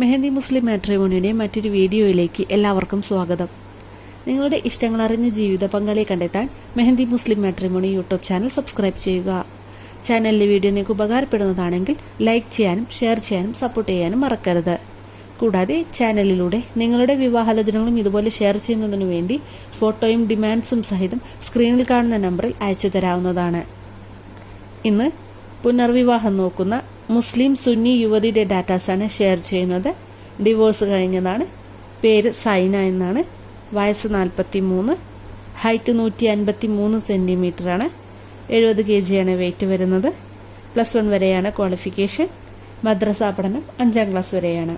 മെഹന്തി മുസ്ലിം മാട്രിമോണിയുടെ മറ്റൊരു വീഡിയോയിലേക്ക് എല്ലാവർക്കും സ്വാഗതം. നിങ്ങളുടെ ഇഷ്ടങ്ങൾ അറിഞ്ഞ ജീവിത പങ്കാളിയെ കണ്ടെത്താൻ Mehandi Muslim matrimony YouTube channel subscribe ചെയ്യുക. ചാനലിലെ വീഡിയോ നിങ്ങൾക്ക് ഉപകാരപ്പെടുന്നതാണെങ്കിൽ ലൈക്ക് ചെയ്യാനും ഷെയർ ചെയ്യാനും സപ്പോർട്ട് ചെയ്യാനും മറക്കരുത്. കൂടാതെ ചാനലിലൂടെ നിങ്ങളുടെ വിവാഹാലോചനകളും ഇതുപോലെ ഷെയർ ചെയ്യുന്നതിനു വേണ്ടി ഫോട്ടോയും ഡിമാൻഡ്സും സഹിതം സ്ക്രീനിൽ കാണുന്ന നമ്പറിൽ അയച്ചു തരാവുന്നതാണ്. ഇന്ന് പുനർവിവാഹം നോക്കുന്ന മുസ്ലിം സുന്നി യുവതിയുടെ ഡാറ്റാസാണ് ഷെയർ ചെയ്യുന്നത്. ഡിവോഴ്സ് കഴിഞ്ഞതാണ്. പേര് സൈന എന്നാണ്. വയസ്സ് നാൽപ്പത്തി മൂന്ന് ഹൈറ്റ് നൂറ്റി അൻപത്തി മൂന്ന് സെന്റിമീറ്ററാണ് എഴുപത് കെ ജിയാണ് വെയിറ്റ് വരുന്നത്. പ്ലസ് വൺ വരെയാണ് ക്വാളിഫിക്കേഷൻ മദ്രസ പഠനം അഞ്ചാം ക്ലാസ് വരെയാണ്.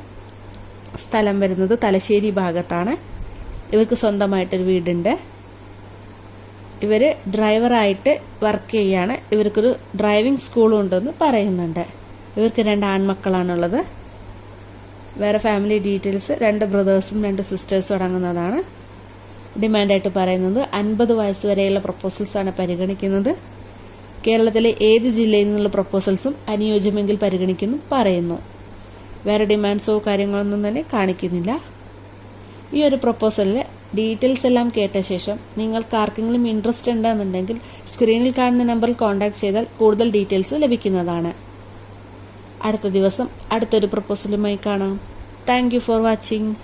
സ്ഥലം വരുന്നത് തലശ്ശേരി ഭാഗത്താണ്. ഇവർക്ക് സ്വന്തമായിട്ടൊരു വീടുണ്ട്. ഇവർ ഡ്രൈവറായിട്ട് വർക്ക് ചെയ്യാണ്. ഇവർക്കൊരു ഡ്രൈവിംഗ് സ്കൂളും ഉണ്ടെന്ന് പറയുന്നുണ്ട്. ഇവർക്ക് രണ്ട് ആൺമക്കളാണുള്ളത്. വേറെ ഫാമിലി ഡീറ്റെയിൽസ് രണ്ട് ബ്രദേഴ്സും രണ്ട് സിസ്റ്റേഴ്സും അടങ്ങുന്നതാണ്. ഡിമാൻഡായിട്ട് പറയുന്നത് അൻപത് വയസ്സ് വരെയുള്ള പ്രപ്പോസൽസാണ് പരിഗണിക്കുന്നത്. കേരളത്തിലെ ഏത് ജില്ലയിൽ നിന്നുള്ള പ്രപ്പോസൽസും അനുയോജ്യമെങ്കിൽ പരിഗണിക്കുന്നു പറയുന്നു. വേറെ ഡിമാൻഡ്സോ കാര്യങ്ങളൊന്നും തന്നെ കാണിക്കുന്നില്ല. ഈ ഒരു പ്രപ്പോസലിൽ ഡീറ്റെയിൽസ് എല്ലാം കേട്ട ശേഷം നിങ്ങൾക്ക് ആർക്കെങ്കിലും ഇൻട്രസ്റ്റ് ഉണ്ടെന്നുണ്ടെങ്കിൽ സ്ക്രീനിൽ കാണുന്ന നമ്പറിൽ കോൺടാക്ട് ചെയ്താൽ കൂടുതൽ ഡീറ്റെയിൽസ് ലഭിക്കുന്നതാണ്. അടുത്ത ദിവസം അടുത്തൊരു പ്രപ്പോസലുമായി കാണാം. Thank for watching